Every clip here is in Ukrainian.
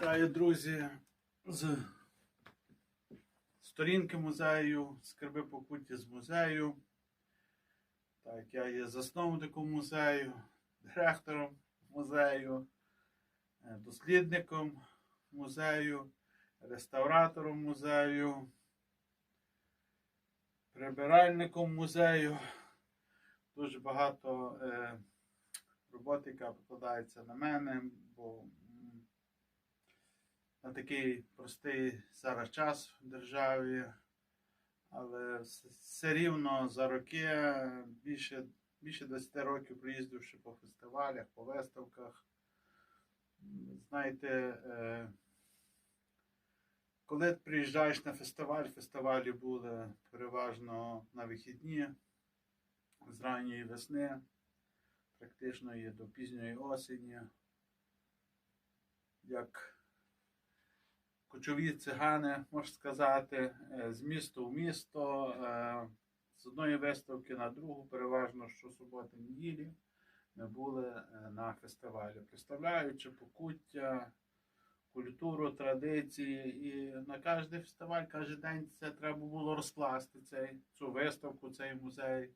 Вітаю, друзі, з сторінки музею, скарби покуті з музею. Так, я є засновником музею, директором музею, е, дослідником музею, реставратором музею, прибиральником музею. Дуже багато е, роботи, яка покладається на мене, бо на такий простий зараз час в державі, але все рівно за роки більше, більше 20 років проїздивши по фестивалях, по виставках. Знаєте, е, коли приїжджаєш на фестиваль, фестивалі були переважно на вихідні з ранньої весни, практично і до пізньої осені. Як кочові цигани, можна сказати, е, з міста в місто, е, з одної виставки на другу, переважно щосуботи неділі, ми були е, на фестивалі, представляючи покуття, культуру, традиції. І на кожен фестиваль, кожен день це треба було розкласти цей, цю виставку, цей музей.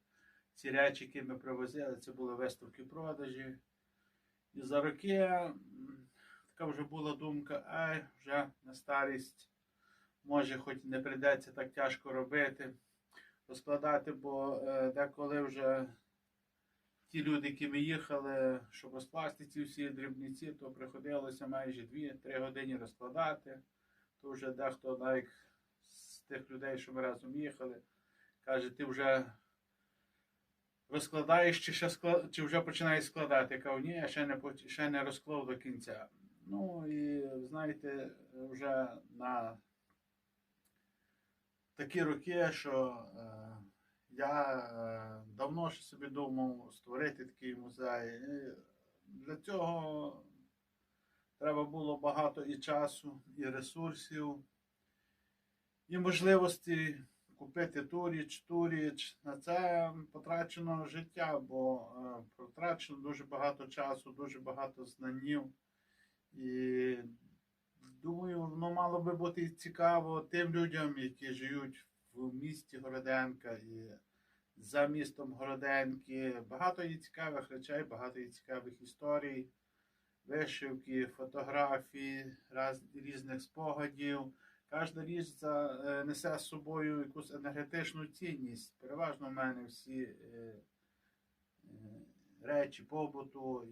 Ці речі, які ми привозили, це були виставки продажі. І за роки така вже була думка, ай, вже на старість, може, хоч не прийдеться так тяжко робити, розкладати, бо е, деколи вже ті люди, які ми їхали, щоб розкласти ці всі дрібниці, то приходилося майже 2-3 години розкладати. То вже дехто навіть з тих людей, що ми разом їхали, каже, ти вже розкладаєш чи, ще склад... чи вже починаєш складати. Я кажу, ні, я ще не, ще не розклав до кінця. Ну і знаєте, вже на такі роки, що е, я е, давно ще собі думав створити такий музей. Для цього треба було багато і часу, і ресурсів, і можливості купити ту річ, ту річ. На це потрачено життя, бо е, потрачено дуже багато часу, дуже багато знанів. І думаю, воно мало би бути цікаво тим людям, які живуть в місті Городенка і за містом Городенки. Багато є цікавих речей, багато є цікавих історій, вишивки, фотографії, раз, різних спогадів. Кожна річ е, несе з собою якусь енергетичну цінність. Переважно в мене всі е, е, речі побуту